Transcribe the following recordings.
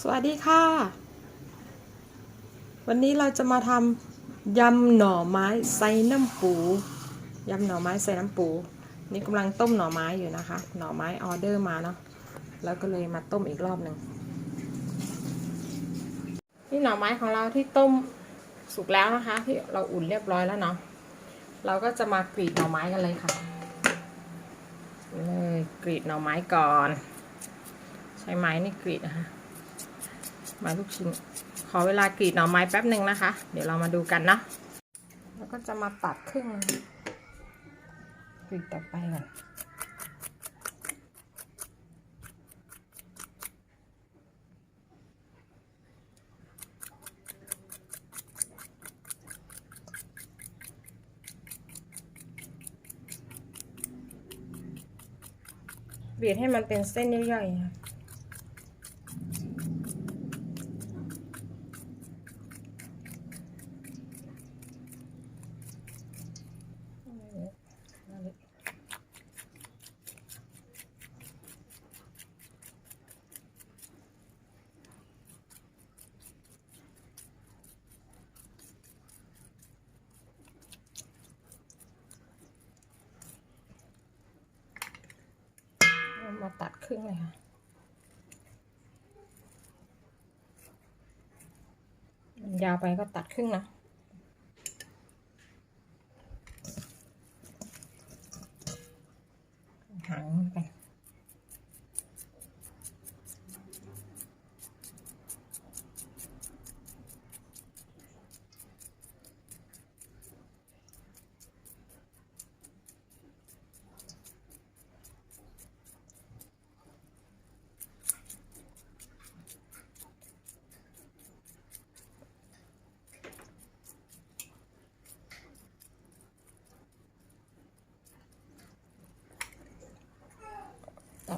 สวัสดีค่ะ วันนี้เราจะมาทำยำหน่อไม้ใส่น้ำปูยำหน่อไม้ใส่น้ำปู นี่กำลังต้มหน่อไม้อยู่นะคะ หน่อไม้ออเดอร์มาเนาะแล้วก็เลยมาต้มอีกรอบหนึ่งนี่หน่อไม้ของเราที่ต้มสุกแล้วนะคะ ที่เราอุ่นเรียบร้อยแล้วเนาะเราก็จะมากรีดหน่อไม้กันเลยค่ะเลยกรีดหน่อไม้ก่อน ใช้ไม้นี่กรีดนะคะ ม้ลูกชิ้น ขอเวลากรีดหน่อไม้แป๊บหนึ่งนะคะ เดี๋ยวเรามาดูกันนะแล้วก็จะมาตัดครึ่งกรีดต่อไปก่อนเบียดให้มันเป็นเส้นย่อยๆค่ะ เอา มาตัดครึ่งเลยค่ะมันยาวไปก็ตัดครึ่งนะ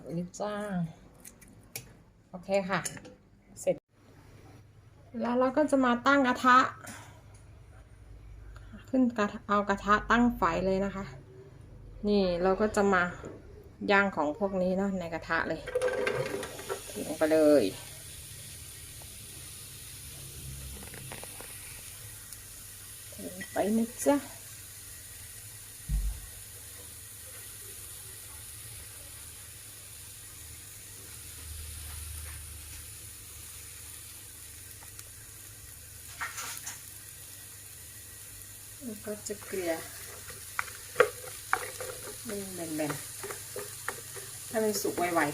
ตัดลิปจ้า โอเคค่ะ เสร็จ แล้วเราก็จะมาตั้งกระทะ ขึ้นกระเอากระทะตั้งไฟเลยนะคะ นี่เราก็จะมาย่างของพวกนี้เนาะในกระทะเลยทิ้งไปเลยไปนะจ๊ะ แล้วก็จะเกลี่ยนี่แบนๆ ให้มันสุกไวๆ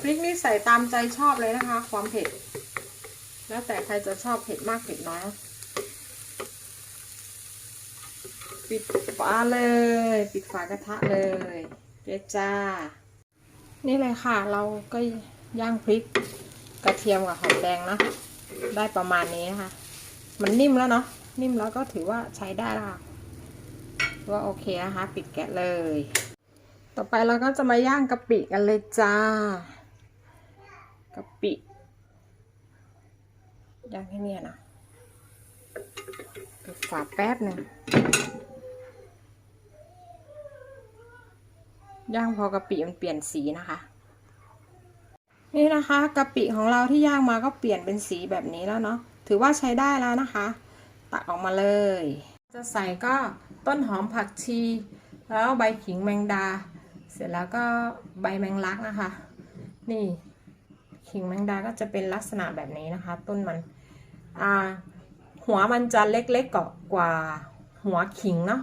พริกนี่ใส่ตามใจชอบเลยนะคะ ความเผ็ด แล้วแต่ใครจะชอบเผ็ดมากเผ็ดน้อย ปิดฝาเลย ปิดฝากระทะเลยเจ๊จ้า นี่เลยค่ะ เราก็ย่างพริกกระเทียมกับหอมแดงนะ ได้ประมาณนี้นะคะ มันนิ่มแล้วเนาะ นิ่มแล้วก็ถือว่าใช้ได้แล้วค่ะว่าโอเคนะคะ ปิดแก๊สเลย ต่อไปเราก็จะมาย่างกะปิกันเลยจ้ากะปิ ย่างให้เนี่ยนะปิดฝาแป๊บหนึ่งย่างพอกะปิมันเปลี่ยนสีนะคะ นี่นะคะกะปิของเราที่ย่างมาก็เปลี่ยนเป็นสีแบบนี้แล้วเนาะถือว่าใช้ได้แล้วนะคะ ตักออกมาเลย จะใส่ก็ต้นหอมผักชี แล้วใบขิงแมงดา เสร็จแล้วก็ใบแมงลักนะคะ นี่ขิงแมงดาก็จะเป็นลักษณะแบบนี้นะคะ ต้นมันอ่าหัวมันจะเล็กๆกกว่าหัวขิงเนาะ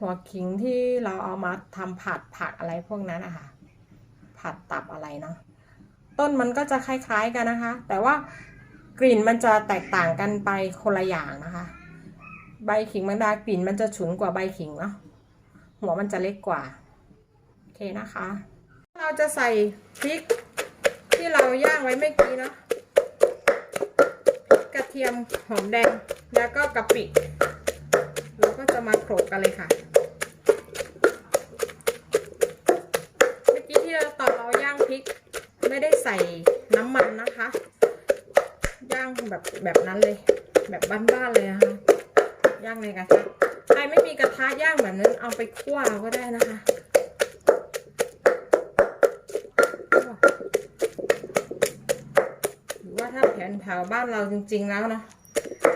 หัวขิงที่เราเอามาทำผัดผักอะไรพวกนั้นนะคะผัดตับอะไรเนาะ ต้นมันก็จะคล้ายๆกันนะคะ แต่ว่ากลิ่นมันจะแตกต่างกันไปคนละอย่างนะคะ ใบขิงแมงดากลิ่นมันจะฉุนกว่าใบขิงเนาะหัวมันจะเล็กกว่าโอเคนะคะ เราจะใส่พริกที่เราย่างไว้เมื่อกี้เนาะกระเทียมหอมแดงแล้วก็กะปิเราก็จะมาโขลกกันเลยค่ะ ใส่น้ำมันนะคะ ย่างแบบแบบนั้นเลย แบบบ้านๆเลยนะคะย่างในกระทะใครไม่มีกระทะย่างแบบนั้นเอาไปคั่วก็ได้นะคะหรือว่าถ้าแผนแถวบ้านเราจริง ๆ แล้วเนาะ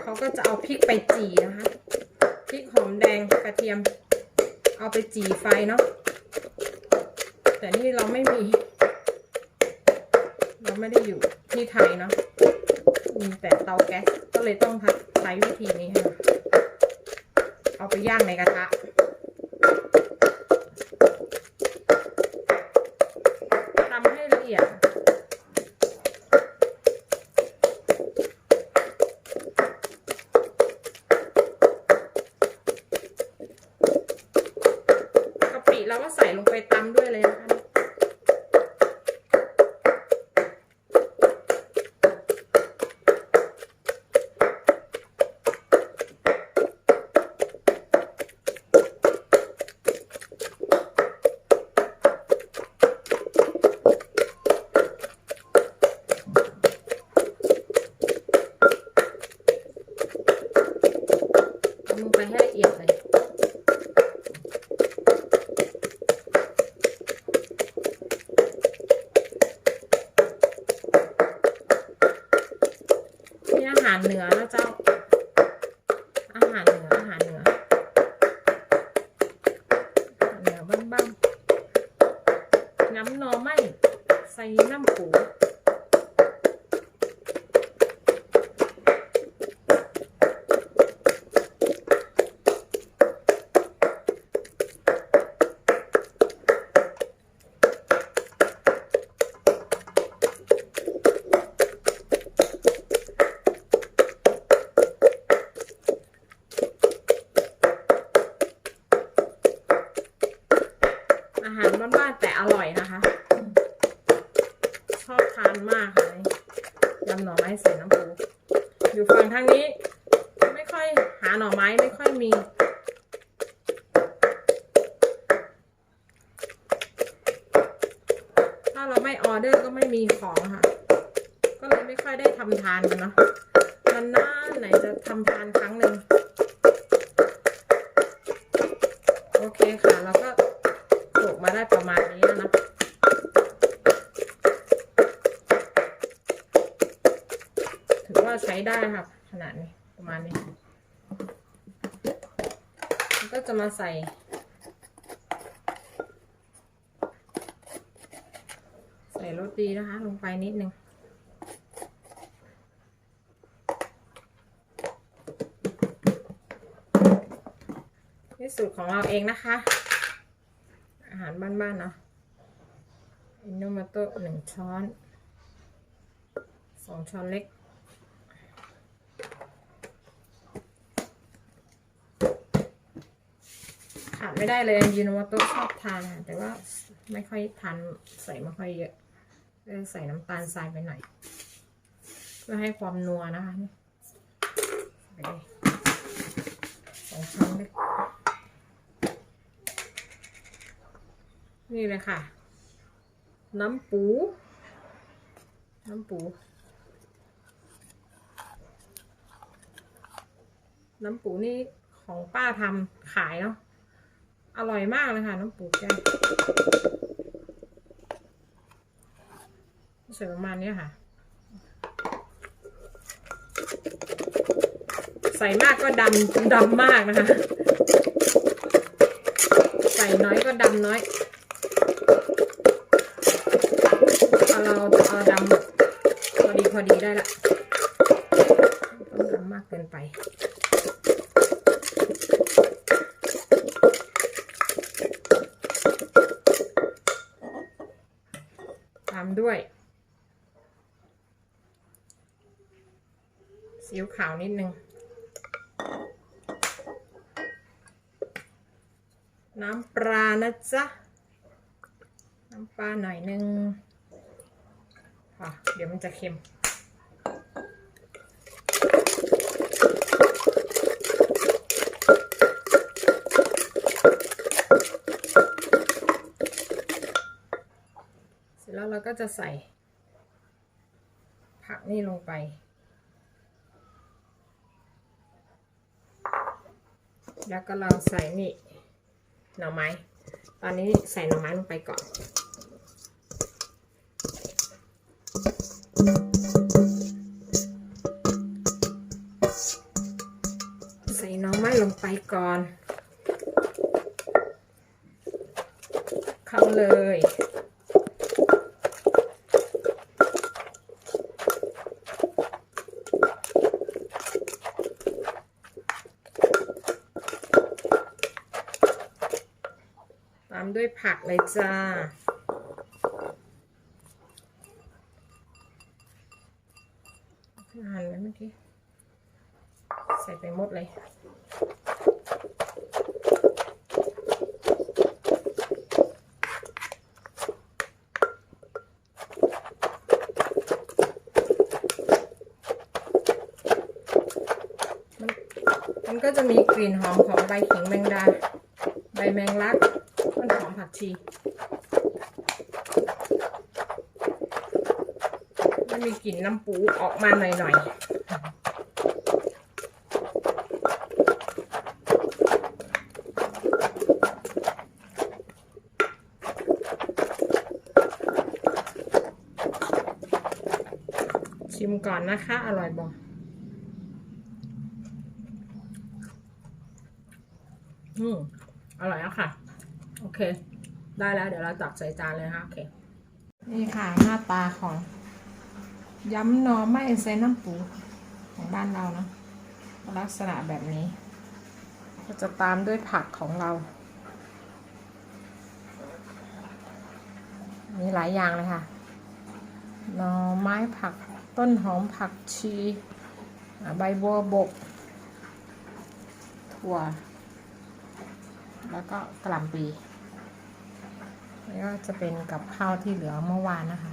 เขาก็จะเอาพริกไปจีนะคะพริกหอมแดงกระเทียม เอาไปจีไฟเนาะแต่นี่เราไม่มี ไม่ได้อยู่ที่ไทยเนาะมีแต่เตาแก๊สก็เลยต้องใช้วิธีนี้ค่ะเอาไปย่างในกระทะทำให้ละเอียดกะปิเราก็ใส่ลงไปตำด้วย ทำลงไปให้ละเอียดเลย นี่อาหารเหนือนะเจ้า อาหารเหนืออาหารเหนืออาหารเหนือบ้างๆน้ำหนอไม่ใส่น้ำปู อาหารบ้านๆแต่อร่อยนะคะ ชอบ ทานมากค่ะยำหน่อไม้ใส่น้ำปูอยู่ฝั่งทางนี้ ไม่ค่อยหาหน่อไม้ไม่ค่อยมีถ้าเราไม่ออเดอร์ก็ไม่มีของค่ะ ก็เลยไม่ค่อยได้ทำทานกันเนาะมันานไหนจะทำทานครั้งหนึ่งโอเคค่ะแล้วก็โขลกมาได้ประมาณนี้นะ ถือว่าใช้ ได้ค่ะ ขนาดนี้ประมาณนี้ก็จะมาใส่ใส่โรตีนะคะ ลงไปนิดนึงนี่สูตรของเราเองนะคะ อาหารบ้านๆเนาะอินโนมาโตะหนึ่งช้อนสองช้อนเล็ก ขาดไม่ได้เลยยูโนมาโตะชอบทานแต่ว่าไม่ค่อยทานใส่ไม่ค่อยเยอะใส่น้ำตาลทรายไปหน่อย เพื่อให้ความนัวนะคะนี่ใส่ไปเลยสองช้อนเล็กนี่เลยค่ะ น้ำปู น้ำปู น้ำปูนี่ของป้าทำขายเนาะ อร่อยมากเลยค่ะ น้ำปูแกงใส่ประมาณนี้ค่ะ ใส่มากก็ดำดำมากนะคะ ใส่น้อยก็ดำน้อยเอาเราเอาดำพอดีพอดีได้ละไม่ต้องดำมากเกินไป ตามด้วยซีอิ๊ว ขาวนิดนึง น้ำปลานะจ๊ะ น้ำปลาหน่อยนึงค่ะเดี๋ยวมันจะเค็ม เสร็จแล้วเราก็จะใส่ผักนี่ลงไป แล้วก็เรงใส่นี่หน่อไม้ ตอนนี้ใส่หน่อไม้ลงไปก่อน ใส่หน่อไม้ลงไปก่อน เข้าเลย ตามด้วยผักเลยจ้า หั่นไว้เมื่อกี้ ใส่ไปหมดเลยมันก็จะมีกลิ่นหอมของใบขิงแมงดา ใบแมงลัก นหอมผักชี มันมีกลิ่นน้ำปูออกมาหน่อยๆชิมก่อนนะคะ อร่อยบอกอืมอร่อยแล้วค่ะ เค ได้แล้ว เดี๋ยวเราตักใส่จานเลยนะคะโอเค นี่ค่ะหน้าตาของย้ำหนอไม่ใส่น้ำปูของบ้านเราเนะลักษณะแบบนี้ ก็จะตามด้วยผักของเรา มีหลายอย่างเลยค่ะ หน่อไม้ผักต้นหอมผักชี ใบบัวบก ถั่ว แล้วก็กระหล่ำปี นี่ก็จะเป็นกับข้าวที่เหลือเมื่อวานนะคะ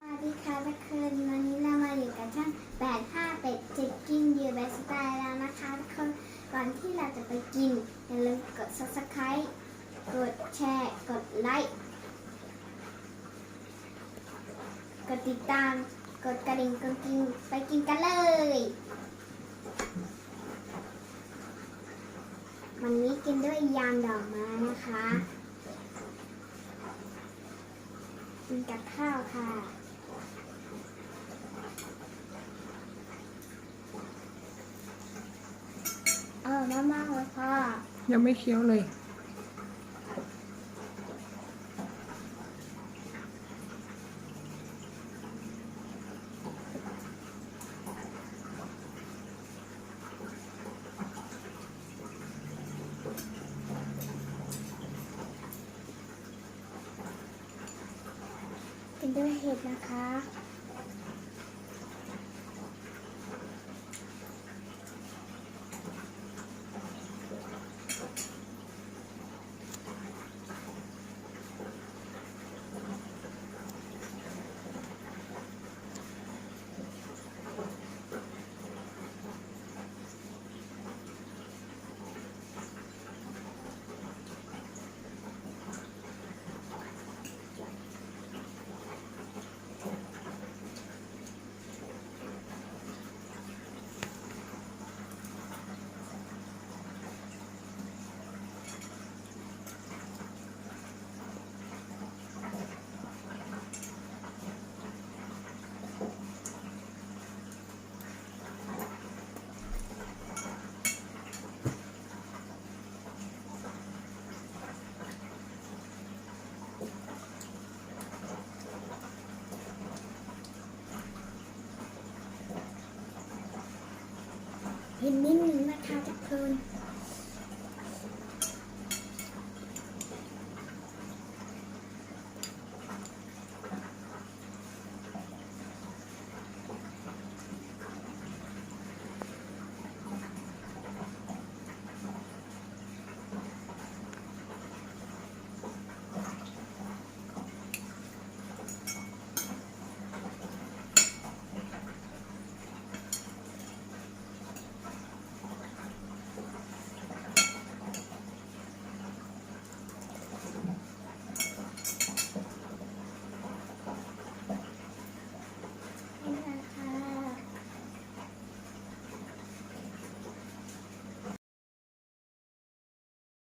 สวัสดีค่ะทุกคนวันนี้เรามาอยู่กับช่อง85เป็ดจิกกิ้งยูเบสไตล์แล้วนะคะทุกคนก่อนที่เราจะไปกินอย่าลืมกด subscribe กดแชร์ กดไลค์ กดติดตาม กดกระดิ่งกดกินไปกินกันเลย วันนี้กินด้วยยามดอกไม้นะคะกินกับข้าวค่ะเออมามากๆเลยค่ะยังไม่เคี้ยวเลย เห็นนิดนึงนะคะทุกคน